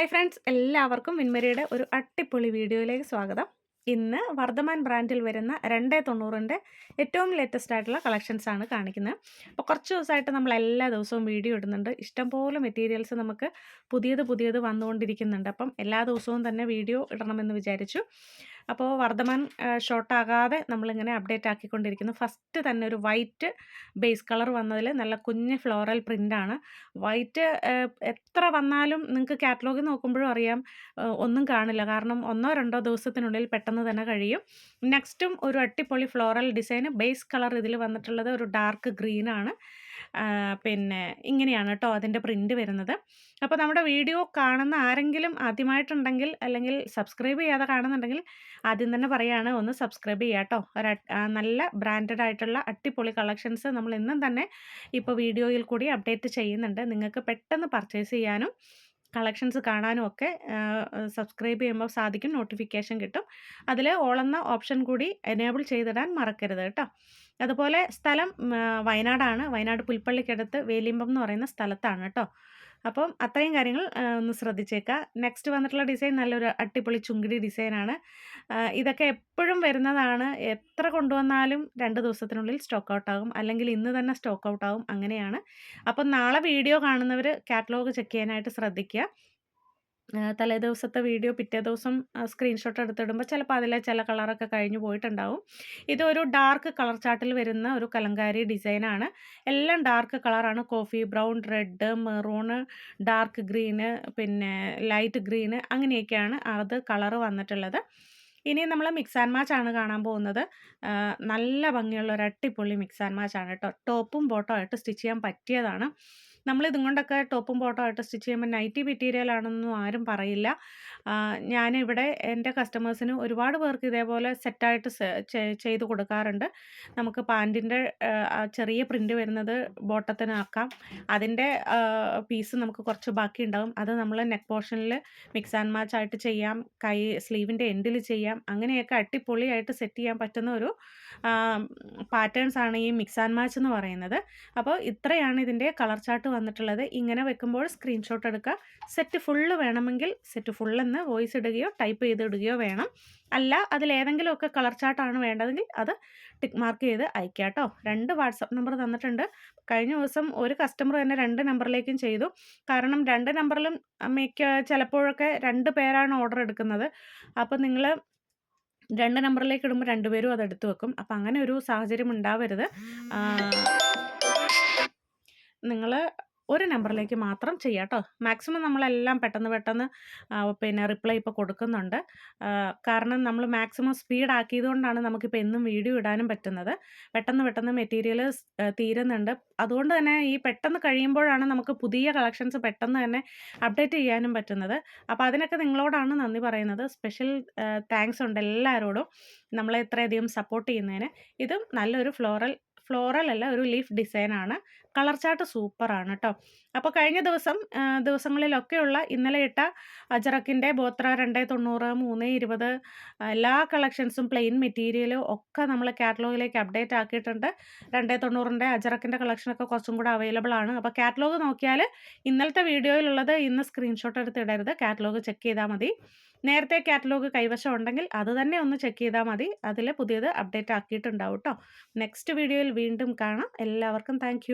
Hi friends എല്ലാവർക്കും വിൻമരിയുടെ ഒരു അട്ടിപ്പൊളി വീഡിയോയിലേക്ക് സ്വാഗതം. ഇന്ന് വർദ്ധമാൻ ബ്രാൻഡിൽ വരുന്ന രണ്ടേ തൊണ്ണൂറിന്റെ ഏറ്റവും ലേറ്റസ്റ്റ് ആയിട്ടുള്ള കളക്ഷൻസ് ആണ് കാണിക്കുന്നത്. അപ്പോൾ കുറച്ച് ദിവസമായിട്ട് നമ്മൾ എല്ലാ ദിവസവും വീഡിയോ ഇടുന്നുണ്ട്. ഇഷ്ടംപോലെ മെറ്റീരിയൽസ് നമുക്ക് പുതിയത് പുതിയത് വന്നുകൊണ്ടിരിക്കുന്നുണ്ട്. അപ്പം എല്ലാ ദിവസവും തന്നെ വീഡിയോ ഇടണമെന്ന് വിചാരിച്ചു. അപ്പോൾ വർദ്ധമാൻ ഷോർട്ടാകാതെ നമ്മളിങ്ങനെ അപ്ഡേറ്റ് ആക്കിക്കൊണ്ടിരിക്കുന്നു. ഫസ്റ്റ് തന്നെ ഒരു വൈറ്റ് ബേസ് കളർ വന്നതിൽ നല്ല കുഞ്ഞ് ഫ്ലോറൽ പ്രിന്റാണ് വൈറ്റ് എത്ര വന്നാലും നിങ്ങൾക്ക് കാറ്റലോഗ് നോക്കുമ്പോഴും അറിയാം ഒന്നും കാണില്ല. കാരണം ഒന്നോ രണ്ടോ ദിവസത്തിനുള്ളിൽ പെട്ടെന്ന് തന്നെ കഴിയും. നെക്സ്റ്റും ഒരു അട്ടിപ്പൊളി ഫ്ലോറൽ ഡിസൈന് ബേസ് കളർ ഇതിൽ വന്നിട്ടുള്ളത് ഒരു ഡാർക്ക് ഗ്രീനാണ്. പിന്നെ ഇങ്ങനെയാണ് കേട്ടോ അതിന്റെ പ്രിന്റ് വരുന്നത്. അപ്പോൾ നമ്മുടെ വീഡിയോ കാണുന്ന ആരെങ്കിലും ആദ്യമായിട്ടുണ്ടെങ്കിൽ അല്ലെങ്കിൽ സബ്സ്ക്രൈബ് ചെയ്യാതെ കാണുന്നുണ്ടെങ്കിൽ ആദ്യം തന്നെ പറയുകയാണ് ഒന്ന് സബ്സ്ക്രൈബ് ചെയ്യുക കേട്ടോ ഒരു നല്ല ബ്രാൻഡഡ് ആയിട്ടുള്ള അടിപൊളി കളക്ഷൻസ് നമ്മൾ ഇന്നും തന്നെ ഇപ്പോൾ വീഡിയോയിൽ കൂടി അപ്ഡേറ്റ് ചെയ്യുന്നുണ്ട്. നിങ്ങൾക്ക് പെട്ടെന്ന് പർച്ചേസ് ചെയ്യാനും കളക്ഷൻസ് കാണാനും ഒക്കെ സബ്സ്ക്രൈബ് ചെയ്യുമ്പോൾ സാധിക്കും നോട്ടിഫിക്കേഷൻ കിട്ടും. അതിൽ ഓളെന്ന ഓപ്ഷൻ കൂടി എനേബിൾ ചെയ്തിടാൻ മറക്കരുത് കേട്ടോ. അതുപോലെ സ്ഥലം വയനാടാണ്. വയനാട് പുൽപ്പള്ളിക്കടുത്ത് വേലിമ്പം എന്ന് പറയുന്ന സ്ഥലത്താണ് കേട്ടോ. അപ്പം അത്രയും കാര്യങ്ങൾ ഒന്ന് ശ്രദ്ധിച്ചേക്കുക നെക്സ്റ്റ് വന്നിട്ടുള്ള ഡിസൈൻ നല്ലൊരു അടിപൊളി ചുങ്കിടി ഡിസൈനാണ് ഇതൊക്കെ എപ്പോഴും വരുന്നതാണ്. എത്ര കൊണ്ടുവന്നാലും രണ്ട് ദിവസത്തിനുള്ളിൽ സ്റ്റോക്ക് ഔട്ട് ആകും. അല്ലെങ്കിൽ ഇന്ന് തന്നെ സ്റ്റോക്ക് ഔട്ട് ആകും. അങ്ങനെയാണ്. അപ്പം നാളെ വീഡിയോ കാണുന്നവർ കാറ്റലോഗ് ചെക്ക് ചെയ്യാനായിട്ട് ശ്രദ്ധിക്കുക തലേ ദിവസത്തെ വീഡിയോ പിറ്റേ ദിവസം സ്ക്രീൻഷോട്ട് എടുത്തിടുമ്പോൾ ചിലപ്പോൾ അതിലെ ചില കളറൊക്കെ കഴിഞ്ഞു പോയിട്ടുണ്ടാവും. ഇതൊരു ഡാർക്ക് കളർ ചാർട്ടിൽ വരുന്ന ഒരു കലങ്കാരി ഡിസൈനാണ് എല്ലാം ഡാർക്ക് കളറാണ് coffee brown red maroon dark green പിന്നെ ലൈറ്റ് ഗ്രീന് അങ്ങനെയൊക്കെയാണ് അത് കളർ വന്നിട്ടുള്ളത്. ഇനി നമ്മൾ മിക്സ് ആൻഡ് മാച്ച് ആണ് കാണാൻ പോകുന്നത്. നല്ല ഭംഗിയുള്ള ഒരു അട്ടിപ്പൊളി മിക്സ് ആൻഡ് മാച്ച് ആണ് കേട്ടോ ടോപ്പും ബോട്ടോ ആയിട്ട് സ്റ്റിച്ച് ചെയ്യാൻ പറ്റിയതാണ്. നമ്മൾ ഇതും കൊണ്ടൊക്കെ ടോപ്പും ബോട്ടോ ആയിട്ട് സ്റ്റിച്ച് ചെയ്യുമ്പോൾ നൈറ്റി മെറ്റീരിയൽ ആണെന്നൊന്നും ആരും പറയില്ല. ഞാനിവിടെ എന്റെ കസ്റ്റമേഴ്സിന് ഒരുപാട് പേർക്ക് ഇതേപോലെ സെറ്റായിട്ട് ചെയ്ത് കൊടുക്കാറുണ്ട്. നമുക്ക് പാന്റിന്റെ ചെറിയ പ്രിന്റ് വരുന്നത് ബോട്ടത്തിനാക്കാം. അതിന്റെ പീസ് നമുക്ക് കുറച്ച് ബാക്കി ഉണ്ടാകും അത് നമ്മൾ നെക്ക് പോർഷനിൽ മിക്സ് ആൻഡ് മാച്ച് ആയിട്ട് ചെയ്യാം. കൈ സ്ലീവിന്റെ എൻഡിൽ ചെയ്യാം. അങ്ങനെയൊക്കെ അടിപൊളിയായിട്ട് സെറ്റ് ചെയ്യാൻ പറ്റുന്ന ഒരു പാറ്റേൺസ് ആണ് ഈ മിക്സ് ആൻഡ് മാച്ച് എന്ന് പറയുന്നത്. അപ്പോൾ ഇത്രയാണ് ഇതിന്റെ കളർ ചാർട്ട് വന്നിട്ടുള്ളത്. ഇങ്ങനെ വെക്കുമ്പോൾ സ്ക്രീൻഷോട്ട് എടുക്കുക. സെറ്റ് ഫുള്ള് വേണമെങ്കിൽ സെറ്റ് ഫുള്ളെന്ന് വോയിസ് ഇടുകയോ ടൈപ്പ് ചെയ്തിടുകയോ വേണം. അല്ല അതിലേതെങ്കിലുമൊക്കെ കളർ ചാർട്ടാണ് വേണ്ടതെങ്കിൽ അത് ടിക്ക് മാർക്ക് ചെയ്ത് അയക്കുക കേട്ടോ. രണ്ട് വാട്സപ്പ് നമ്പർ തന്നിട്ടുണ്ട്. കഴിഞ്ഞ ദിവസം ഒരു കസ്റ്റമർ തന്നെ രണ്ട് നമ്പറിലേക്കും ചെയ്തു. കാരണം രണ്ട് നമ്പറിലും മിക്ക ചിലപ്പോഴൊക്കെ രണ്ട് പേരാണ് ഓർഡർ എടുക്കുന്നത്. അപ്പോൾ നിങ്ങൾ രണ്ട് നമ്പറിലേക്ക് ഇടുമ്പോൾ രണ്ടുപേരും അത് എടുത്തു വെക്കും. അപ്പം അങ്ങനെ ഒരു സാഹചര്യം ഉണ്ടാവരുത്. നിങ്ങൾ ഒരു നമ്പറിലേക്ക് മാത്രം ചെയ്യാം കേട്ടോ മാക്സിമം നമ്മളെല്ലാം പെട്ടെന്ന് പെട്ടെന്ന് പിന്നെ റിപ്ലൈ ഇപ്പോൾ കൊടുക്കുന്നുണ്ട്. കാരണം നമ്മൾ മാക്സിമം സ്പീഡ് ആക്കിയതുകൊണ്ടാണ് നമുക്കിപ്പോൾ എന്നും വീഡിയോ ഇടാനും പറ്റുന്നത്. പെട്ടെന്ന് പെട്ടെന്ന് മെറ്റീരിയൽ തീരുന്നുണ്ട്. അതുകൊണ്ട് തന്നെ ഈ പെട്ടെന്ന് കഴിയുമ്പോഴാണ് നമുക്ക് പുതിയ കളക്ഷൻസ് പെട്ടെന്ന് തന്നെ അപ്ഡേറ്റ് ചെയ്യാനും പറ്റുന്നത്. അപ്പോൾ അതിനൊക്കെ നിങ്ങളോടാണ് നന്ദി പറയുന്നത്. സ്പെഷ്യൽ താങ്ക്സ് ഉണ്ട് എല്ലാവരോടും നമ്മളെ ഇത്രയധികം സപ്പോർട്ട് ചെയ്യുന്നതിന്. ഇതും നല്ലൊരു ഫ്ലോറൽ ഫ്ലോറൽ അല്ല ഒരു ലീഫ് ഡിസൈനാണ് കളർ ചാർട്ട് സൂപ്പറാണ് കേട്ടോ അപ്പോൾ കഴിഞ്ഞ ദിവസം ദിവസങ്ങളിലൊക്കെയുള്ള ഇന്നലെ ഇട്ട അജറക്കിന്റെ ബോത്ര രണ്ട് തൊണ്ണൂറ് മൂന്ന് ഇരുപത് എല്ലാ കളക്ഷൻസും പ്ലെയിൻ മെറ്റീരിയലും ഒക്കെ നമ്മൾ കാറ്റലോഗിലേക്ക് അപ്ഡേറ്റ് ആക്കിയിട്ടുണ്ട്. രണ്ട് തൊണ്ണൂറിന്റെ അജറക്കിന്റെ കളക്ഷനൊക്കെ കുറച്ചും കൂടെ അവൈലബിൾ ആണ്. അപ്പോൾ കാറ്റലോഗ് നോക്കിയാൽ ഇന്നലത്തെ വീഡിയോയിലുള്ളത് ഇന്ന് സ്ക്രീൻഷോട്ട് എടുത്ത് ഇടരുത്. കാറ്റലോഗ് ചെക്ക് ചെയ്താൽ മതി. നേരത്തെ കാറ്റലോഗ് കൈവശം ഉണ്ടെങ്കിൽ അത് തന്നെ ഒന്ന് ചെക്ക് ചെയ്താൽ മതി. അതിൽ പുതിയത് അപ്ഡേറ്റ് ആക്കിയിട്ടുണ്ടാവും കേട്ടോ നെക്സ്റ്റ് വീഡിയോയിൽ വീണ്ടും കാണാം. എല്ലാവർക്കും താങ്ക്